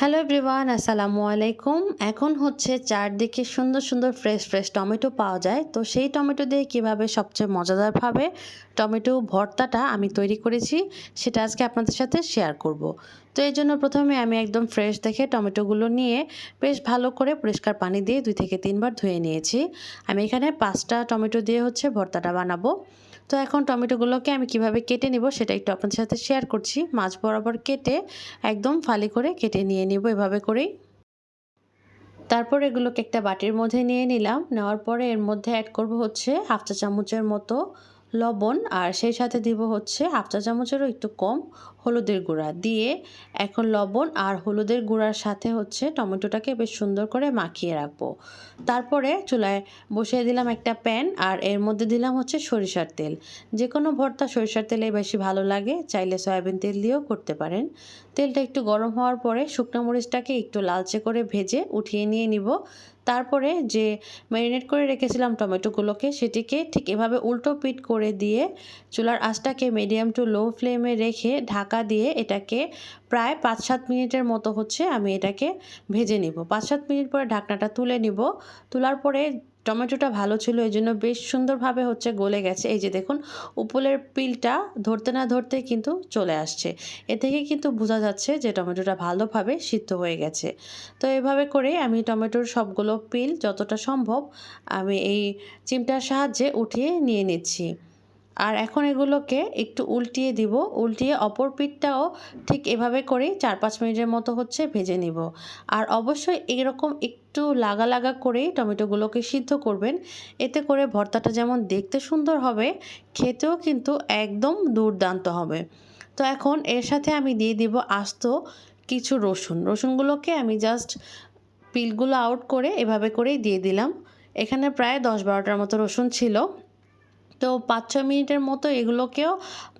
Hello everyone আসসালামু আলাইকুম এখন হচ্ছে চারদিকে সুন্দর সুন্দর ফ্রেশ ফ্রেশ টমেটো পাওয়া যায়। তো সেই টমেটো দিয়ে কীভাবে সবচেয়ে মজাদারভাবে টমেটো ভর্তাটা আমি তৈরি করেছি, সেটা আজকে আপনাদের সাথে শেয়ার করব। তো এই জন্য প্রথমে আমি একদম ফ্রেশ দেখে টমেটোগুলো নিয়ে বেশ ভালো করে পরিষ্কার পানি দিয়ে দুই থেকে তিনবার ধুয়ে নিয়েছি। আমি এখানে পাঁচটা টমেটো দিয়ে হচ্ছে ভর্তাটা বানাবো। তো এখন টমেটোগুলোকে আমি কীভাবে কেটে নিব সেটা একটু আপনাদের সাথে শেয়ার করছি। মাছ বরাবর কেটে একদম ফালি করে কেটে নিয়ে নিব এভাবে করেই। তারপর এগুলোকে একটা বাটির মধ্যে নিয়ে নিলাম। নেওয়ার পরে এর মধ্যে অ্যাড করব হচ্ছে হাফ চা চামচের মতো লবণ আর সেই সাথে দিব হচ্ছে হাফ চা চামচেরও একটু কম হলুদের গুঁড়া। দিয়ে এখন লবণ আর হলুদের গুঁড়ার সাথে হচ্ছে টমেটোটাকে বেশ সুন্দর করে মাখিয়ে রাখব। তারপরে চুলায় বসিয়ে দিলাম একটা প্যান আর এর মধ্যে দিলাম হচ্ছে সরিষার তেল। যে কোনো ভর্তা সরিষার তেলে বেশি ভালো লাগে, চাইলে সয়াবিন তেল দিয়েও করতে পারেন। তেলটা একটু গরম হওয়ার পরে শুকনো মরিচটাকে একটু লালচে করে ভেজে উঠিয়ে নিয়ে নিব। তারপরে যে ম্যারিনেট করে রেখেছিলাম টমেটোগুলোকে, সেটিকে ঠিক এভাবে উল্টো পিট করে দিয়ে চুলার আঁচটাকে মিডিয়াম টু লো ফ্লেমে রেখে ঢাকা দিয়ে এটাকে প্রায় পাঁচ সাত মিনিটের মতো হচ্ছে আমি এটাকে ভেজে নিব। পাঁচ সাত মিনিট পরে ঢাকনাটা তুলে নিব। তোলার পরে টমেটোটা ভালো ছিল, এই জন্য বেশ সুন্দরভাবে হচ্ছে গলে গেছে। এই যে দেখুন, উপলের পিলটা ধরতে না ধরতে কিন্তু চলে আসছে। এ থেকে কিন্তু বোঝা যাচ্ছে যে টমেটোটা ভালোভাবে সিদ্ধ হয়ে গেছে। তো এভাবে করে আমি টমেটোর সবগুলো পিল যতটা সম্ভব আমি এই চিমটার সাহায্যে উঠিয়ে নিয়ে নিচ্ছি। আর এখন এগুলোকে একটু উল্টিয়ে দিব। উল্টিয়ে অপর পিঠটাও ঠিক এভাবে করেই চার পাঁচ মিনিটের মতো হচ্ছে ভেজে নিব। আর অবশ্যই এরকম একটু লাগা লাগা করেই টমেটোগুলোকে সিদ্ধ করবেন। এতে করে ভর্তাটা যেমন দেখতে সুন্দর হবে, খেতেও কিন্তু একদম দুর্দান্ত হবে। তো এখন এর সাথে আমি দিয়ে দিব আস্ত কিছু রসুন। রসুনগুলোকে আমি জাস্ট পিলগুলো আউট করে এভাবে করেই দিয়ে দিলাম। এখানে প্রায় দশ বারোটার মতো রসুন ছিল। তো পাঁচ ছ মিনিটের মতো এগুলোকেও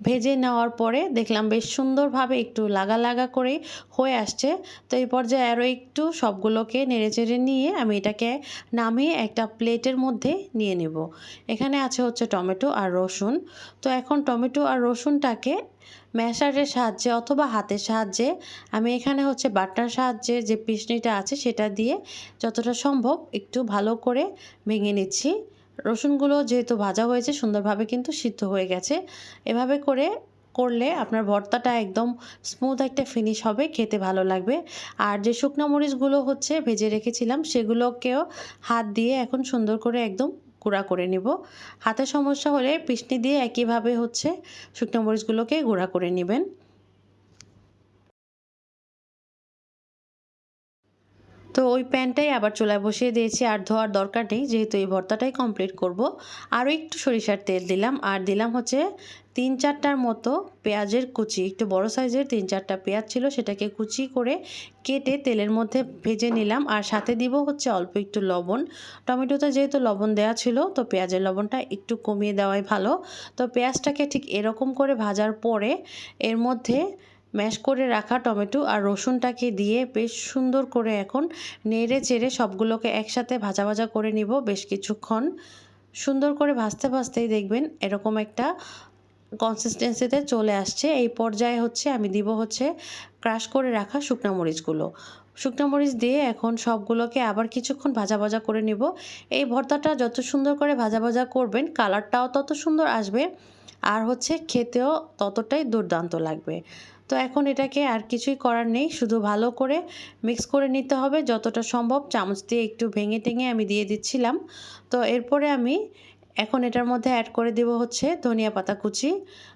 ভেজে নেওয়ার পরে দেখলাম বেশ সুন্দরভাবে একটু লাগা লাগা করে হয়ে আসছে। তো এই পর্যায়ে আরও একটু সবগুলোকে নেড়ে চেড়ে নিয়ে আমি এটাকে নামিয়ে একটা প্লেটের মধ্যে নিয়ে নেব। এখানে আছে হচ্ছে টমেটো আর রসুন। তো এখন টমেটো আর রসুনটাকে ম্যাশারের সাহায্যে অথবা হাতের সাহায্যে আমি এখানে হচ্ছে বাটনার সাহায্যে যে পিসনিটা আছে সেটা দিয়ে যতটা সম্ভব একটু ভালো করে ভেঙে নিচ্ছি। রসুনগুলো যেহেতু ভাজা হয়েছে, সুন্দরভাবে কিন্তু সিদ্ধ হয়ে গেছে। এভাবে করে করলে আপনার ভর্তাটা একদম স্মুথ একটা ফিনিশ হবে, খেতে ভালো লাগবে। আর যে শুকনো মরিচগুলো হচ্ছে ভেজে রেখেছিলাম, সেগুলোকেও হাত দিয়ে এখন সুন্দর করে একদম গুঁড়া করে নিব। হাতে সমস্যা হলে পিসনি দিয়ে একইভাবে হচ্ছে শুকনো মরিচগুলোকে গুঁড়া করে নেবেন। তো ওই প্যানটাই আবার চুলায় বসিয়ে দিয়েছি আর ধোয়ার দরকার নেই, যেহেতু এই ভর্তাটাই কমপ্লিট করব। আরও একটু সরিষার তেল দিলাম, আর দিলাম হচ্ছে তিন চারটার মতো পেঁয়াজের কুচি। একটু বড় সাইজের তিন চারটা পেঁয়াজ ছিল, সেটাকে কুচি করে কেটে তেলের মধ্যে ভেজে নিলাম, আর সাথে দিব হচ্ছে অল্প একটু লবণ। টমেটোতে যেহেতু লবণ দেওয়া ছিল, তো পেঁয়াজের লবণটা একটু কমিয়ে দেওয়াই ভালো। তো পেঁয়াজটাকে ঠিক এরকম করে ভাজার পরে এর মধ্যে ম্যাশ করে রাখা টমেটো আর রসুনটাকে দিয়ে বেশ সুন্দর করে এখন নেড়ে চেড়ে সবগুলোকে একসাথে ভাজা ভাজা করে নিব বেশ কিছুক্ষণ। সুন্দর করে ভাজতে ভাজতেই দেখবেন এরকম একটা কনসিস্টেন্সিতে চলে আসছে। এই পর্যায়ে হচ্ছে আমি দিব হচ্ছে ক্রাশ করে রাখা শুকনো মরিচগুলো। শুকনো মরিচ দিয়ে এখন সবগুলোকে আবার কিছুক্ষণ ভাজা ভাজা করে নিব। এই ভর্তাটা যত সুন্দর করে ভাজা ভাজা করবেন কালারটাও তত সুন্দর আসবে আর হচ্ছে খেতেও ততটাই দুর্দান্ত লাগবে। তো এখন এটাকে আর কিছুই করার নেই, শুধু ভালো করে মিক্স করে নিতে হবে। যতটা সম্ভব চামচ দিয়ে একটু ভেঙে টেঙে আমি দিয়ে দিচ্ছিলাম। তো এরপরে আমি এখন এটার মধ্যে অ্যাড করে দেব হচ্ছে ধনিয়া পাতা কুচি।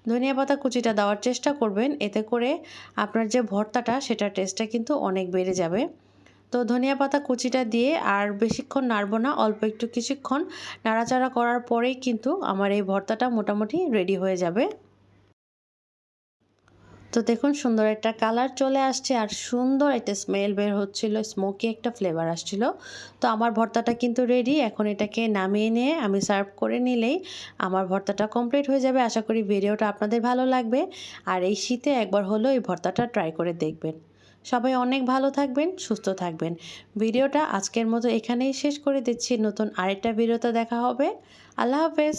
ধনিয়া পাতা কুচিটা দেওয়ার চেষ্টা করবেন, এতে করে আপনার যে ভর্তাটা সেটার টেস্টটা কিন্তু অনেক বেড়ে যাবে। তো ধনিয়া পাতা কুচিটা দিয়ে আর বেশিক্ষণ নাড়বো না, অল্প একটু কিছুক্ষণ। নাড়াচাড়া করার পরেই কিন্তু আমার এই ভর্তাটা মোটামুটি রেডি হয়ে যাবে। তো দেখুন, সুন্দর একটা কালার চলে আসছে আর সুন্দর একটা স্মেল বের হচ্ছিল স্মোকি একটা ফ্লেভার আসছিল। তো আমার ভর্তাটা কিন্তু রেডি এখন এটাকে নামিয়ে নিয়ে আমি সার্ভ করে নিলেই আমার ভর্তাটা কমপ্লিট হয়ে যাবে। আশা করি ভিডিওটা আপনাদের ভালো লাগবে। আর এই শীতে একবার হলো এই ভর্তাটা ট্রাই করে দেখবেন। সবাই অনেক ভালো থাকবেন, সুস্থ থাকবেন। ভিডিওটা আজকের মতো এখানেই শেষ করে দিচ্ছি। নতুন আরেকটা ভিডিওতে দেখা হবে। আল্লাহ হাফেজ।